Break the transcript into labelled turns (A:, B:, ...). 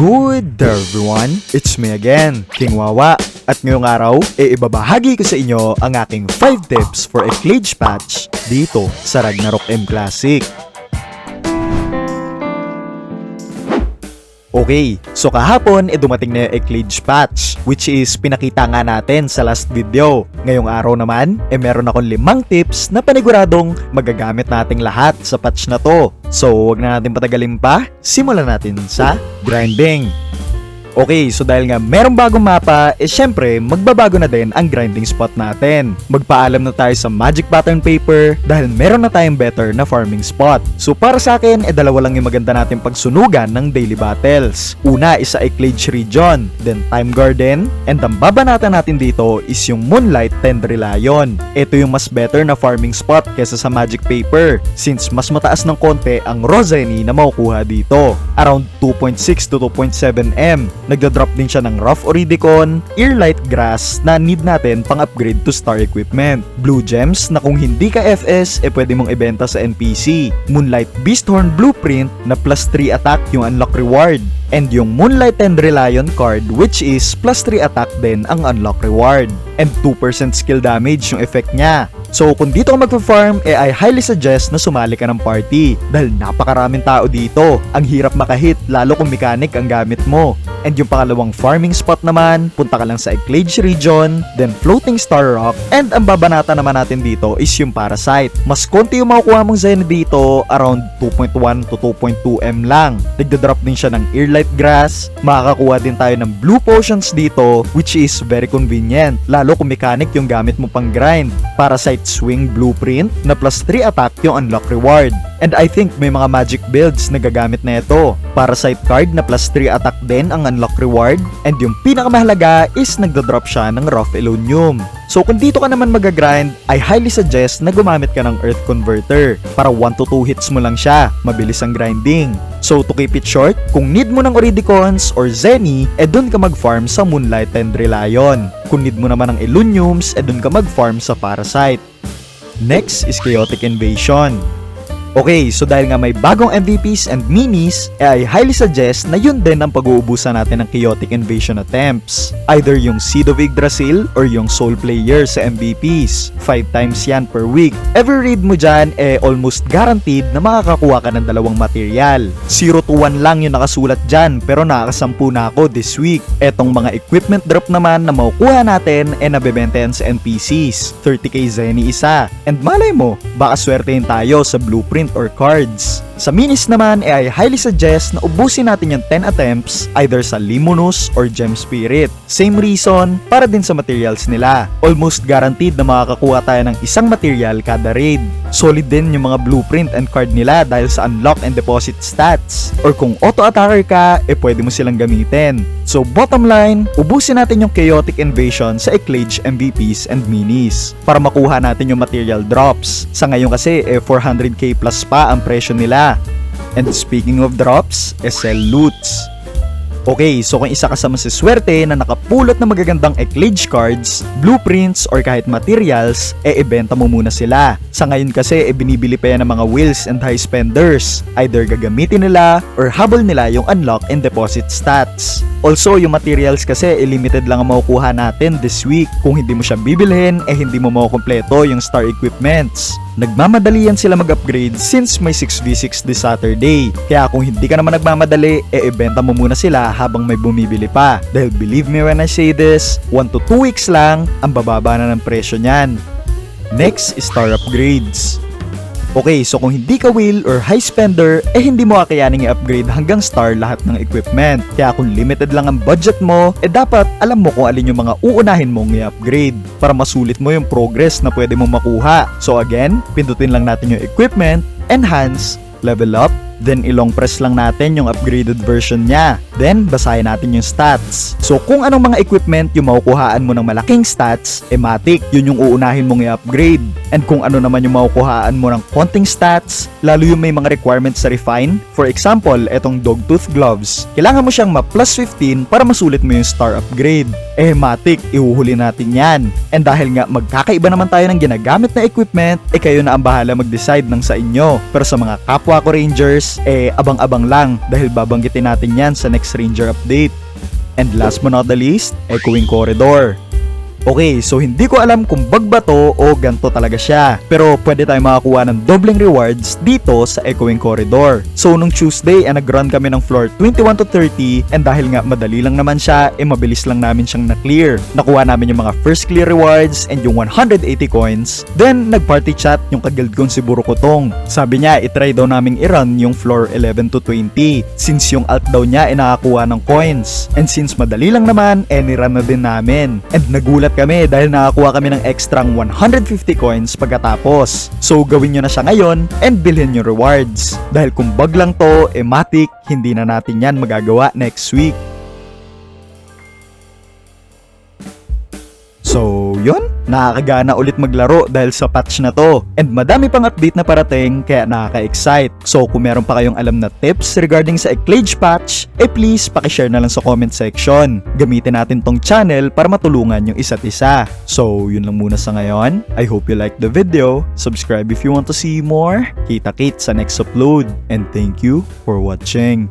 A: Good day everyone, it's me again, King Wawa. At ngayong araw, e ibabahagi ko sa inyo ang aking 5 tips for a klage patch dito sa Ragnarok M Classic. Okay, so kahapon e dumating na yung Eclage patch which is pinakita nga natin sa last video. Ngayong araw naman, e meron akong limang tips na paniguradong magagamit nating lahat sa patch na to. So, wag na natin patagalin pa, simulan natin sa grinding. Okay, so dahil nga merong bagong mapa, eh syempre, magbabago na din ang grinding spot natin. Magpaalam na tayo sa magic pattern paper dahil meron na tayong better na farming spot. So para sa akin, eh dalawa lang yung maganda natin pagsunugan ng daily battles. Una is sa Eclage Region, then Time Garden, and ang babanatan natin dito is yung Moonlight Tendrilion. Ito yung mas better na farming spot kesa sa magic paper since mas mataas ng konti ang Roseni na makukuha dito. Around 2.6 to 2.7 M Nagda-drop din siya ng rough oridicon, earlight grass na need natin pang upgrade to star equipment. Blue gems na kung hindi ka FS eh pwede mong ibenta sa NPC. Moonlight Beasthorn Blueprint na plus 3 attack yung unlock reward. And yung Moonlight Tendrilion card which is plus 3 attack din ang unlock reward. And 2% skill damage yung effect niya. So kung dito ka magpa-farm, eh I highly suggest na sumali ka ng party dahil napakaraming tao dito. Ang hirap makahit lalo kung mechanic ang gamit mo. And yung pangalawang farming spot naman, punta ka lang sa Eclage Region, then Floating Star Rock, and ang babanata naman natin dito is yung Parasite. Mas konti yung makukuha mong Zen dito, around 2.1 to 2.2 M lang. Nagda-drop din siya ng Earlight Grass, makakakuha din tayo ng Blue Potions dito, which is very convenient, lalo kung mechanic yung gamit mo pang grind. Parasite Swing Blueprint na plus 3 attack yung unlock reward. And I think may mga magic builds na gagamit na ito. Parasite card na plus 3 attack din ang unlock reward. And yung pinakamahalaga is nagda-drop siya ng Rough Elonium. So kung dito ka naman mag-grind, I highly suggest na gumamit ka ng Earth Converter para 1 to 2 hits mo lang siya, mabilis ang grinding. So to keep it short, kung need mo ng Oridicons or Zenny, eh dun ka mag-farm sa Moonlight Tendrilion. Kung need mo naman ng Eluniums, eh dun ka mag-farm sa Parasite. Next is Chaotic Invasion. Okay, so dahil nga may bagong MVPs and minis, eh I highly suggest na yun din ang pag-uubusan natin ng chaotic invasion attempts. Either yung Seed of Yggdrasil or yung Soul Player sa MVPs. 5 times yan per week. Every read mo dyan, eh almost guaranteed na makakakuha ka ng dalawang material. 0 to 1 lang yung nakasulat dyan, pero nakakasampu na ako this week. Etong mga equipment drop naman na makukuha natin, eh nabebenta yan sa NPCs. 30k Zenny isa. And malay mo, baka swertein tayo sa blueprint or cards. Sa minis naman, eh, I highly suggest na ubusin natin yung 10 attempts either sa Limonus or Gem Spirit. Same reason, para din sa materials nila. Almost guaranteed na makakakuha tayo ng isang material kada raid. Solid din yung mga blueprint and card nila dahil sa unlock and deposit stats. Or kung auto-attacker ka, eh pwede mo silang gamitin. So bottom line, ubusin natin yung Chaotic Invasion sa Eclage MVPs and Minis para makuha natin yung material drops. Sa ngayon kasi, eh 400k plus pa ang presyo nila. And speaking of drops, SL Loots. Okay, so kung isa ka sa masiswerte na nakapulot ng magagandang Eclage cards, blueprints, or kahit materials, e ibenta mo muna sila. Sa ngayon kasi, e binibili pa yan ng mga wheels and high spenders. Either gagamitin nila or habol nila yung unlock and deposit stats. Also, yung materials kasi e limited lang ang makukuha natin this week. Kung hindi mo siya bibilhin, eh hindi mo makukompleto yung star equipments. Nagmamadali yan sila mag-upgrade since may 6v6 this Saturday. Kaya kung hindi ka naman nagmamadali, e ibenta mo muna sila habang may bumibili pa. Dahil believe me when I say this, 1 to 2 weeks lang, ang bababa na ng presyo niyan. Next is star upgrades. Okay, so kung hindi ka wheel or high spender, eh hindi mo kakayaning i-upgrade hanggang star lahat ng equipment. Kaya kung limited lang ang budget mo, eh dapat alam mo kung alin yung mga uunahin mong i-upgrade para masulit mo yung progress na pwede mong makuha. So again, pindutin lang natin yung equipment, enhance, level up, Then ilong press lang natin yung upgraded version niya. Then basahin natin yung stats. So kung anong mga equipment yung makukuhaan mo ng malaking stats, ematic, yun yung uunahin mong i-upgrade. And kung ano naman yung makukuhaan mo ng konting stats, lalo yung may mga requirements sa refine. For example, etong dogtooth gloves. Kailangan mo siyang ma-plus 15 para masulit mo yung star upgrade. Eh, matic, ihuhuli natin yan. And dahil nga magkakaiba naman tayo ng ginagamit na equipment, eh kayo na ang bahala mag-decide ng sa inyo. Pero sa mga kapwa ko rangers, eh abang-abang lang dahil babanggitin natin yan sa next Ranger update. And last but not the least, Echoing Corridor. Okay, so hindi ko alam kung bug ba to o ganto talaga siya. Pero pwede tayo makakuha ng doubling rewards dito sa Echoing Corridor. So nung Tuesday, eh, nag-run kami ng floor 21 to 30 and dahil nga madali lang naman siya, eh mabilis lang namin siyang na-clear. Nakuha namin yung mga first clear rewards and yung 180 coins. Then nag-party chat yung kaguild kong si Burukutong. Sabi niya, itry daw naming i-run yung floor 11 to 20 since yung alt daw niya ay nakakuha ng coins. And since madali lang naman, eh nirun na din namin. And nagulat kami dahil nakakuha kami ng extrang 150 coins pagkatapos. So gawin nyo na siya ngayon and bilhin yung rewards. Dahil kung bug lang to, eh matik, hindi na natin yan magagawa next week. Yun. Nakakagana ulit maglaro dahil sa patch na to. And madami pang update na parating kaya nakaka-excite. So, kung meron pa kayong alam na tips regarding sa Eclage patch, eh please pakishare na lang sa comment section. Gamitin natin tong channel para matulungan yung isa't isa. So, yun lang muna sa ngayon. I hope you liked the video. Subscribe if you want to see more. Kita-kit sa next upload. And thank you for watching.